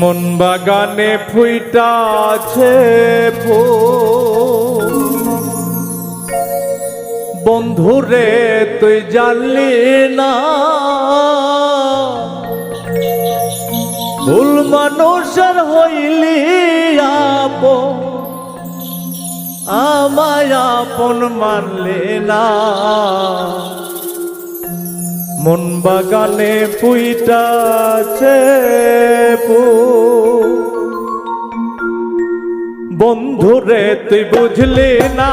মন বাগানে ফুইটা আছে। বন্ধুরে তুই জানলি না ভুল মানুষের হইলি আপন আমায় আপন মানলে না মন বাগানে পুইটাছে। বন্ধুরে তুই বুঝলি না,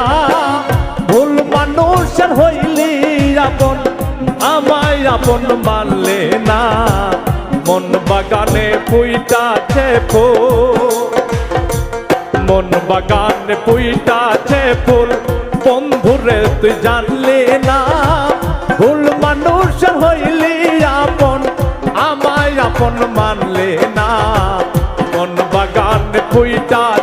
ভুল মানুষের হইলি আপন, আমায় আপন মানলে না। মন বাগানে পুইটাছে ফুল মন বাগানে পুইটাছে ফুল। বন্ধুরে তুই জানলি না, ভুল মানুষ হইলি আপন, আমায় আপন মানলে না বাগানে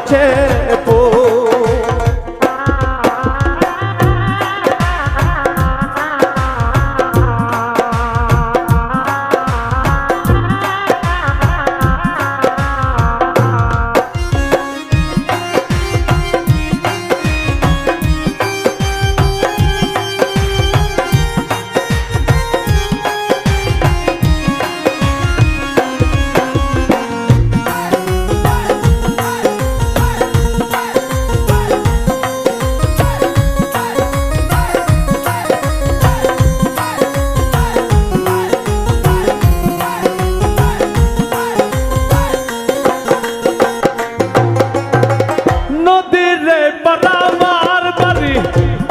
নদীর পারামার বাড়ি।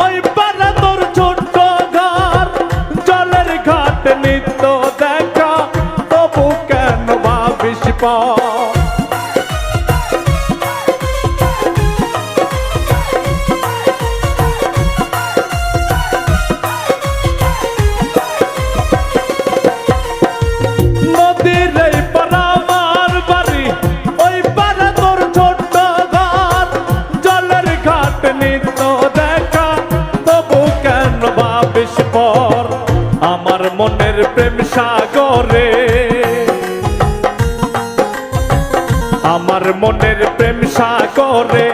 ওই পারা তোর ছোট্ট ঘর। জলের ঘাট নিত্য দেখা, তবু কেন ভাবিস পা প্রেম সাগরে। আমার মনের প্রেম সাগরে,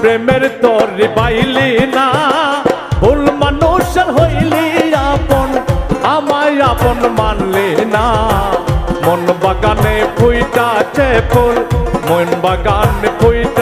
প্রেমের তরি বাইলি না। ভুল মানুষের হইলি আপন, আমায় আপন মানলি না। মন বাগানে ফুইটাছে ফুল, মন বাগানে ফুইটাছে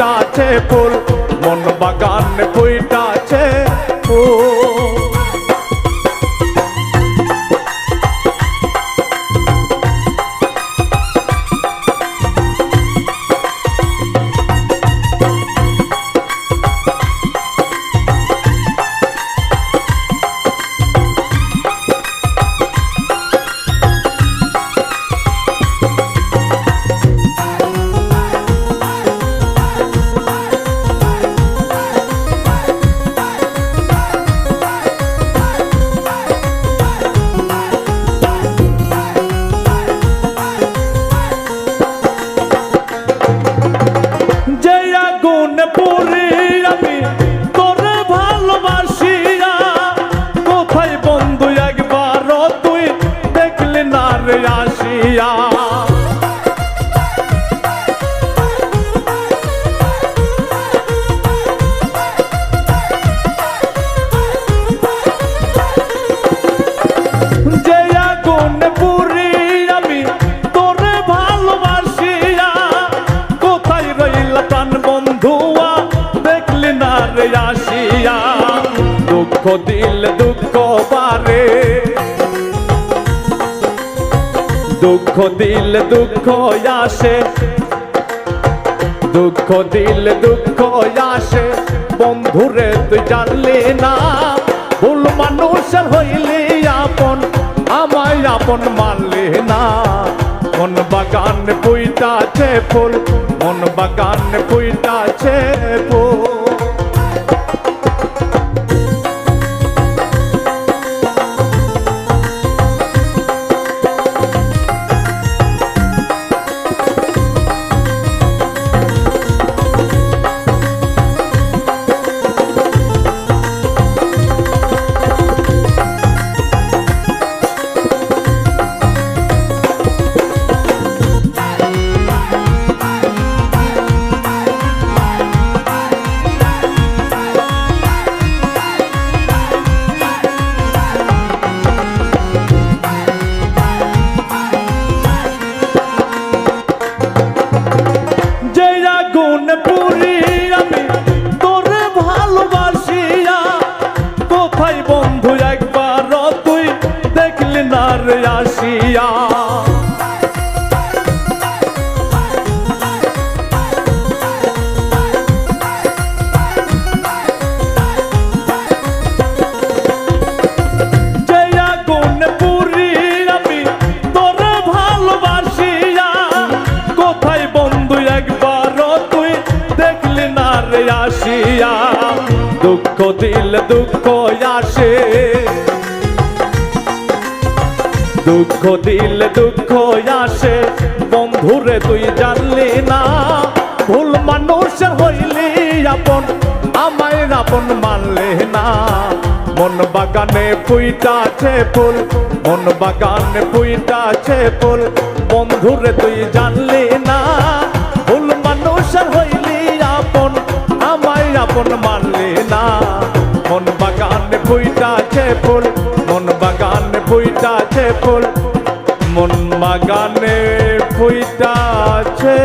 ফুইটাছে ফুল মন বাগান ফুইটাছে पूर्ण দুঃখ, দিল দুঃখ বারে। দুঃখ, দিল দুঃখ আসে। দুঃখ, দিল দুঃখ আসে। বন্ধুরে তুই জানলি না, ভুল মানুষের হইলি আপন, আমায় আপন মানলি না। মন বাগান পুইটাছে ফুল, মন বাগান পুইটাছে ফুল। আসিয়া দুঃখ দিল, দুঃখ আসে। দুঃখ দিল, দুঃখ আসে। বন্ধুরে, তুই জানলি না, ভুল মানুষের হইলি আপন, আমায় আপন মানলে না। মন বাগানে ফুইটাছে ফুল, মন বাগানে ফুইটাছে ফুল। বন্ধুরে, তুই জানলি না, ভুল মানুষের হইলি আপন মানলে না। মন বাগানে ফুইটাছে ফুল মন বাগানে ফুইটাছে ফুল। মন বাগানে ফুইটাছে